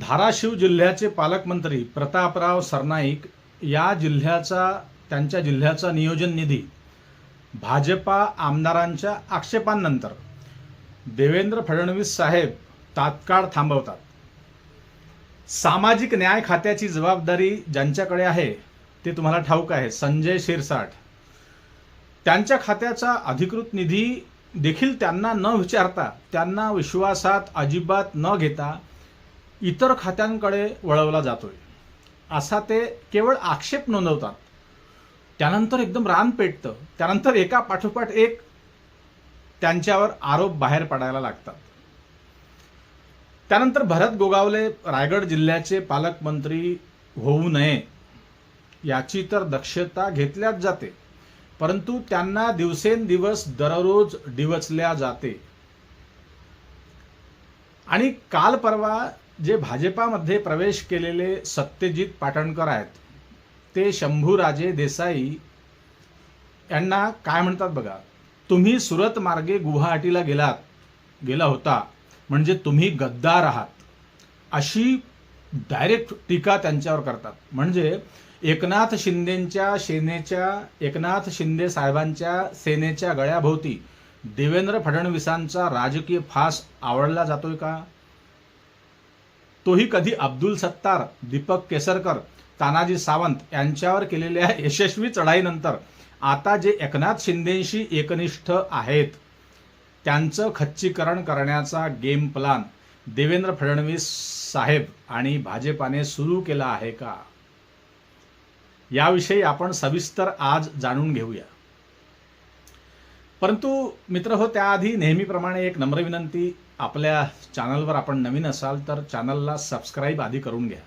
धाराशिव जिल्ह्याचे पालकमंत्री प्रतापराव सरनाईक या जिल्ह्याचा त्यांच्या जिल्ह्याचा नियोजन निधी भाजपा आमदारांच्या आक्षेपांनंतर देवेंद्र फडणवीस साहेब तात्काळ थांबवतात. सामाजिक न्याय खात्याची जबाबदारी ज्यांच्याकडे आहे ते तुम्हाला ठाऊक आहे संजय शिरसाट. त्यांच्या खात्याचा अधिकृत निधी देखील त्यांना न विचारता त्यांना विश्वासात अजिबात न घेता इतर खात्यांकडे वळवला जातोय. असा ते केवळ आक्षेप नोंदवतात. त्यानंतर एकदम रान पेटतं. त्यानंतर एका पाठोपाठ एक त्यांच्यावर आरोप बाहेर पडायला लागतात. त्यानंतर भरत गोगावले रायगड जिल्ह्याचे पालकमंत्री होऊ नये याची तर दक्षता घेतल्याच जाते. परंतु त्यांना दिवसेंदिवस दररोज डिवचल्या जाते. आणि काल परवा जे भाजपामध्ये प्रवेश केलेले सत्यजित पाटणकर आहेत ते शंभूराजे देसाई यांना काय म्हणतात बघा? तुम्ही सुरत मार्गे गुवाहाटीला गेलात गेला होता म्हणजे तुम्ही गद्दार आहात. अशी डायरेक्ट टीका त्यांच्यावर करतात. म्हणजे एकनाथ शिंदेच्या सेनेच्या एकनाथ शिंदे साहेबांच्या सेनेच्या गळ्याभोवती देवेंद्र फडणवीसांचा राजकीय फास आवडला जातोय का? तोही कधी अब्दुल सत्तार दीपक केसरकर तानाजी सावंत यांच्यावर केलेल्या यशस्वी चढाईनंतर आता जे एकनाथ शिंदेशी एकनिष्ठ आहेत त्यांचं खच्चीकरण करण्याचा गेम प्लान देवेंद्र फडणवीस साहेब आणि भाजपाने सुरू केला आहे का? याविषयी आपण सविस्तर आज जाणून घेऊया. परंतु मित्र हो त्याआधी नेहमीप्रमाणे एक नम्र विनंती. आपल्या चॅनलवर आपण नवीन असाल तर चॅनलला सबस्क्राईब आधी करून घ्या.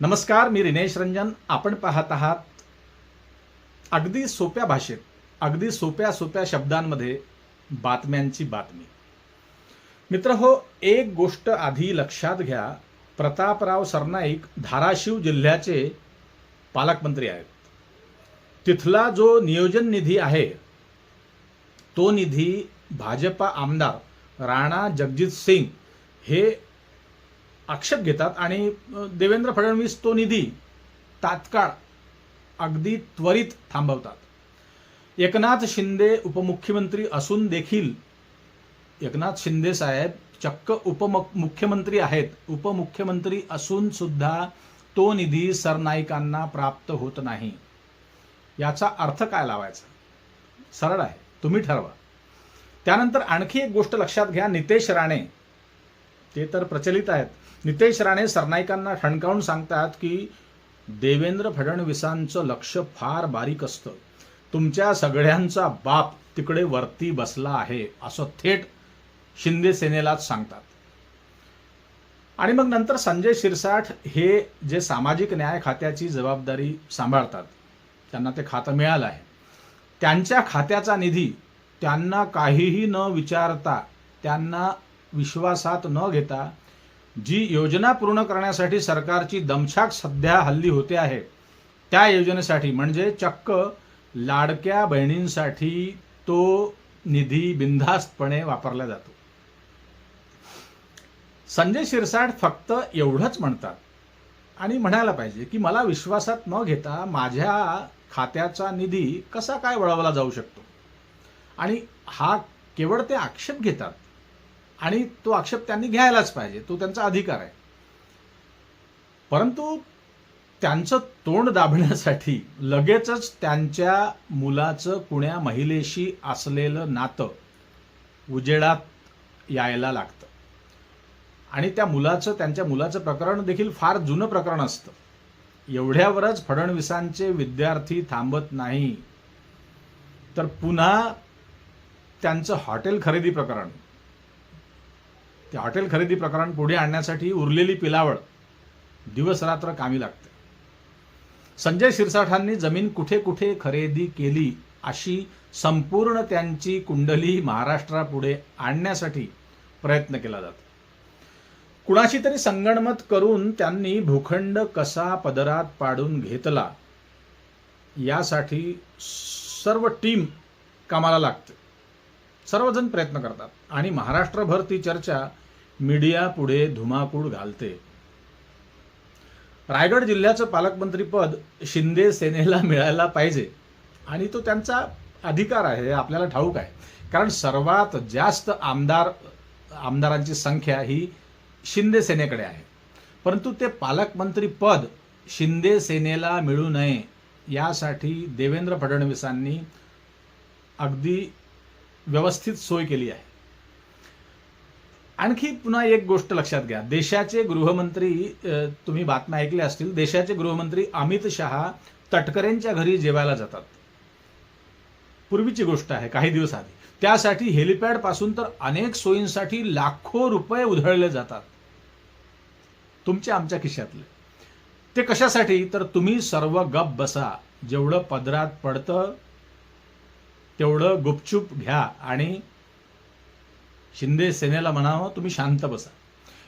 नमस्कार मी रिनेश रंजन. आपण पाहत आहात अगदी सोप्या भाषेत अगदी सोप्या सोप्या शब्दांमध्ये बातम्यांची बातमी. मित्र हो एक गोष्ट आधी लक्षात घ्या. प्रतापराव सरनाईक धाराशिव जिल्ह्याचे पालकमंत्री आहेत. तिथला जो नियोजन निधी आहे तो निधी भाजपा आमदार राणा जगजित सिंग हे आक्षेप घेतात आणि देवेंद्र फडणवीस तो निधी तात्काळ अगदी त्वरित थांबवतात. एकनाथ शिंदे उपमुख्यमंत्री असून देखील एकनाथ शिंदे साहेब चक्क उपमुख्यमंत्री आहेत उपमुख्यमंत्री असून सुद्धा तो निधी सरनाईकांना प्राप्त होत नाही. याचा अर्थ काय लावायचा? सरळ आहे. तुम्ही ठरवा. त्यानंतर आणखी एक गोष्ट लक्षात घ्या. नितेश राणे ते तर प्रचलित आहेत. नितेश राणे सरनाईकांना ठणकावून सांगतात की देवेंद्र फडणवीसांचं लक्ष फार बारीक असतं. तुमच्या सगळ्यांचा बाप तिकडे वरती बसला आहे असं थेट शिंदे सेनेलाच सांगतात. आणि मग नंतर संजय शिरसाठ हे जे सामाजिक न्याय खात्याची जबाबदारी सांभाळतात. त्यांना ते खातं मिळालं आहे. त्यांच्या खात्याचा निधी त्यांना काहीही न विचारता त्यांना विश्वासात न घेता जी योजना पूर्ण करण्यासाठी सरकारची दमछाक सध्या हल्ली होते आहे त्या योजनेसाठी म्हणजे चक्क लाडक्या बहिणींसाठी तो निधी बिनधास्तपणे वापरला जातो. संजय शिरसाट फक्त एवढंच म्हणतात. आणि म्हणायला पाहिजे की मला विश्वासात न घेता माझ्या खात्याचा निधी कसा काय वळवला जाऊ शकतो? आणि हा केवळ ते आक्षेप घेतात आणि तो आक्षेप त्यांनी घ्यायलाच पाहिजे तो त्यांचा अधिकार आहे. परंतु त्यांचं तोंड दाबण्यासाठी लगेचच त्यांच्या मुलाचं कुण्या महिलेशी असलेलं नातं उजेडात यायला लागतं. आणि त्या मुलाचं त्यांच्या मुलाचं प्रकरण देखील फार जुनं प्रकरण असतं. एवढ्यावरच फडणवीसांचे विद्यार्थी थांबत नाही. तर पुन्हा त्यांचं हॉटेल खरेदी प्रकरण. ते हॉटेल खरेदी प्रकरण पुढे आणण्यासाठी उरलेली पिलावळ. दिवसरात्र कामी लागते. संजय शिरसाठांनी जमीन कुठे कुठे खरेदी केली अशी संपूर्ण त्यांची कुंडली महाराष्ट्रापुढे आणण्यासाठी प्रयत्न केला जातो. कुणाशी तरी संगणमत करून त्यांनी भूखंड कसा पदरात पाडून घेतला यासाठी सर्व टीम कामाला लागते. सर्वजण प्रयत्न करतात आणि महाराष्ट्रभर ती चर्चा मीडिया पुढे धुमाकूळ घालते. रायगड जिल्ह्याचं पालकमंत्रीपद शिंदे सेनेला मिळायला पाहिजे आणि तो त्यांचा अधिकार आहे हे आपल्याला ठाऊक आहे. कारण सर्वात जास्त आमदार आमदारांची संख्या ही शिंदे सेनेकडे आहे. परंतु ते पालकमंत्री पद शिंदे सेनेला मिळू नये यासाठी देवेंद्र फडणवीसांनी अगदी व्यवस्थित सोय केली आहे. आणखी पुन्हा एक गोष्ट लक्षात घ्या. देशाचे गृहमंत्री तुम्ही बातम्या ऐकल्या असतील देशाचे गृहमंत्री अमित शहा तटकरेंच्या घरी जेवायला जातात. पूर्वीची गोष्ट आहे काही दिवस आधी. त्यासाठी हेलिपॅडपासून तर अनेक सोयींसाठी लाखो रुपये उधळले जातात. तुमच्या आमच्या खिशातले. ते कशासाठी? तर तुम्ही सर्व गप बसा. जेवढं पदरात पडतं तेवढं गुपचूप घ्या आणि शिंदे सेनेला म्हणावं तुम्ही शांत बसा.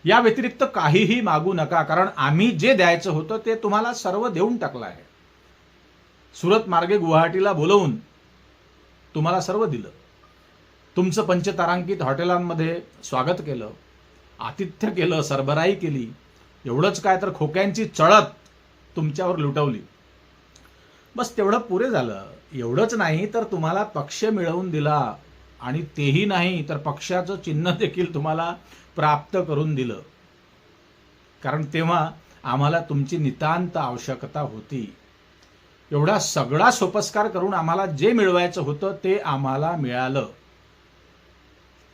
या व्यतिरिक्त काहीही मागू नका कारण आम्ही जे द्यायचं होतं ते तुम्हाला सर्व देऊन टाकलं आहे. सुरत मार्गे गुवाहाटीला बोलवून तुम्हाला सर्व दिलं. तुमचं पंचतारांकित हॉटेलांमध्ये स्वागत केलं आतिथ्य केलं सरबराई केली. एवढंच काय तर खोक्यांची चळत तुमच्यावर लुटवली. बस तेवढं पुरे झालं. एवढंच नाही तर तुम्हाला पक्ष मिळवून दिला आणि तेही नाही तर पक्षाचं चिन्ह देखील तुम्हाला प्राप्त करून दिलं. कारण तेव्हा आम्हाला तुमची नितांत आवश्यकता होती. एवढा सगळा सोपस्कार करून आम्हाला जे मिळवायचं होतं ते आम्हाला मिळालं.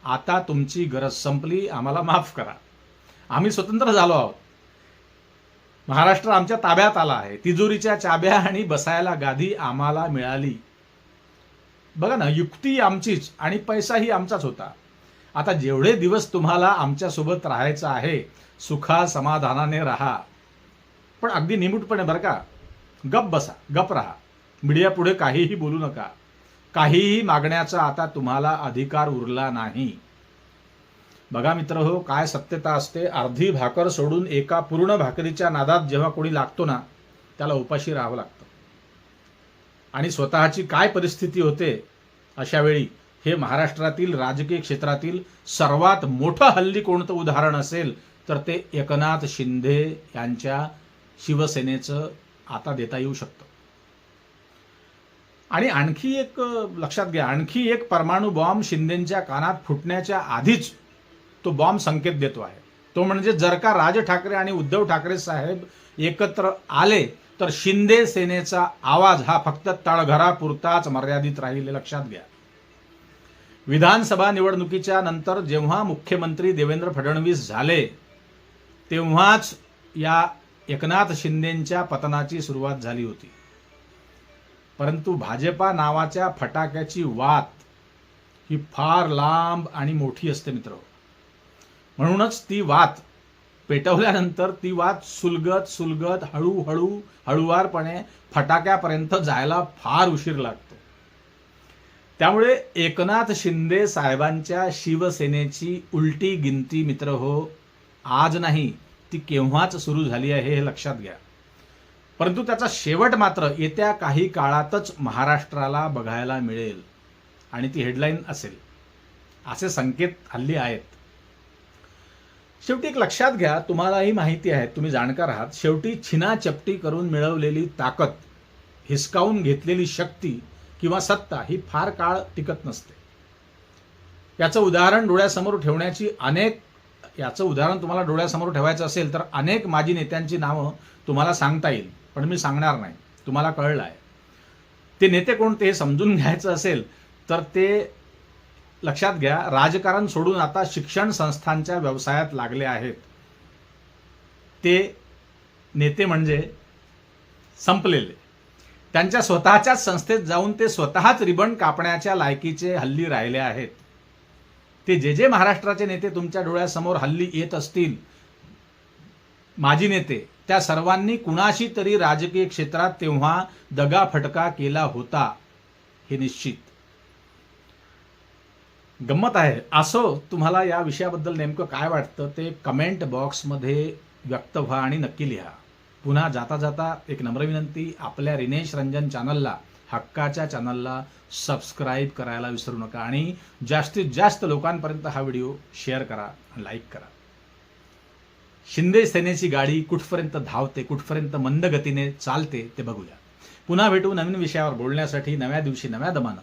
आता तुमची गरज संपली आम्हाला माफ करा. आम्ही स्वतंत्र झालो आहोत. महाराष्ट्र आमच्या ताब्यात आला आहे. तिजोरीच्या चाब्या आणि बसायला गादी आम्हाला मिळाली. बघा ना युक्ती आमचीच आणि पैसाही आमचाच होता. आता जेवढे दिवस तुम्हाला आमच्यासोबत राहायचं आहे सुखा समाधानाने राहा. पण अगदी निमूटपणे बरं का गप बसा गप राहा. मीडिया पुढे काहीही बोलू नका. काहीही मागण्याचा आता तुम्हाला अधिकार उरला नाही. बघा मित्र हो काय सत्यता असते. अर्धी भाकर सोडून एका पूर्ण भाकरीच्या नादात जेव्हा कोणी लागतो ना त्याला उपाशी राहावं लागतं. आणि स्वतःची काय परिस्थिती होते अशावेळी हे महाराष्ट्रातील राजकीय क्षेत्रातील सर्वात मोठं हल्ली कोणतं उदाहरण असेल तर ते एकनाथ शिंदे यांच्या शिवसेनेचं आता देता येऊ शकतं. आणि आणखी एक लक्षात घ्या आणखी एक परमाणु बॉम्ब शिंदेच्या कानात फुटण्याच्या आधीच तो बॉम्ब संकेत देतो आहे. तो म्हणजे जर का राज ठाकरे आणि उद्धव ठाकरे साहेब एकत्र आले तर शिंदे सेनेचा आवाज हा फक्त तळघरापुरताच मर्यादित राहील लक्षात घ्या. विधानसभा निवडणुकीच्या नंतर जेव्हा मुख्यमंत्री देवेंद्र फडणवीस झाले तेव्हाच या एकनाथ शिंदेच्या पतनाची सुरुवात झाली होती. परंतु भाजपा नावाच्या फटाक्याची वात ही फार लांब आणि मोठी असते मित्र. म्हणूनच ती वात पेटवल्यानंतर ती वात सुलगत सुलगत हळूहळू हळुवारपणे फटाक्यापर्यंत जायला फार उशीर लागतो. त्यामुळे एकनाथ शिंदे साहेबांच्या शिवसेनेची उलटी गिनती मित्र हो आज नाही ती केव्हाच सुरू झाली आहे हे लक्षात घ्या. परंतु त्याचा शेवट मात्र येत्या काही काळातच महाराष्ट्राला बघायला मिळेल आणि ती हेडलाईन असेल. असे संकेत हल्ली आहेत. शेवटी एक लक्षात घ्या तुम्हालाही माहिती आहे तुम्ही जाणकार आहात. शेवटी छिना चपटी करून मिळवलेली ताकद हिसकावून घेतलेली शक्ती किंवा सत्ता ही फार काळ टिकत नसते. याचं उदाहरण डोळ्यासमोर ठेवण्याची अनेक याचं उदाहरण तुम्हाला डोळ्यासमोर ठेवायचं असेल तर अनेक माजी नेत्यांची नावं तुम्हाला सांगता येईल पण मी सांगणार नाही. तुम्हाला कळलं आहे ते नेते कोणते हे समजून घ्यायचं असेल तर ते लक्षात घ्या राजकारण सोडून आता शिक्षण संस्थांच्या व्यवसायात लागले आहेत. ते नेते म्हणजे संपलेले. त्यांच्या स्वतःच्याच संस्थेत जाऊन ते स्वतःच रिबन कापण्याच्या लायकीचे हल्ली राहिले आहेत. ते जे जे महाराष्ट्राचे नेते तुमच्या डोळ्यासमोर हल्ली येत असतील माजी नेते त्या सर्वांनी कुणाशी तरी राजकीय क्षेत्रात तेव्हा दगा फटका केला होता हे निश्चित. गंमत आहे. असो तुम्हाला या विषयाबद्दल नेमकं काय वाटतं ते कमेंट बॉक्समध्ये व्यक्त व्हा आणि नक्की लिहा. पुन्हा जाता जाता एक नम्र विनंती आपल्या रिनेश रंजन चॅनलला हक्काच्या चॅनलला सबस्क्राईब करायला विसरू नका आणि जास्तीत जास्त लोकांपर्यंत हा व्हिडिओ शेअर करा लाईक करा. शिंदे सेनेची गाडी कुठपर्यंत धावते कुठपर्यंत मंद गतीने चालते ते बघूया. पुन्हा भेटू नवीन विषयावर बोलण्यासाठी नव्या दिवशी नव्या दमानं.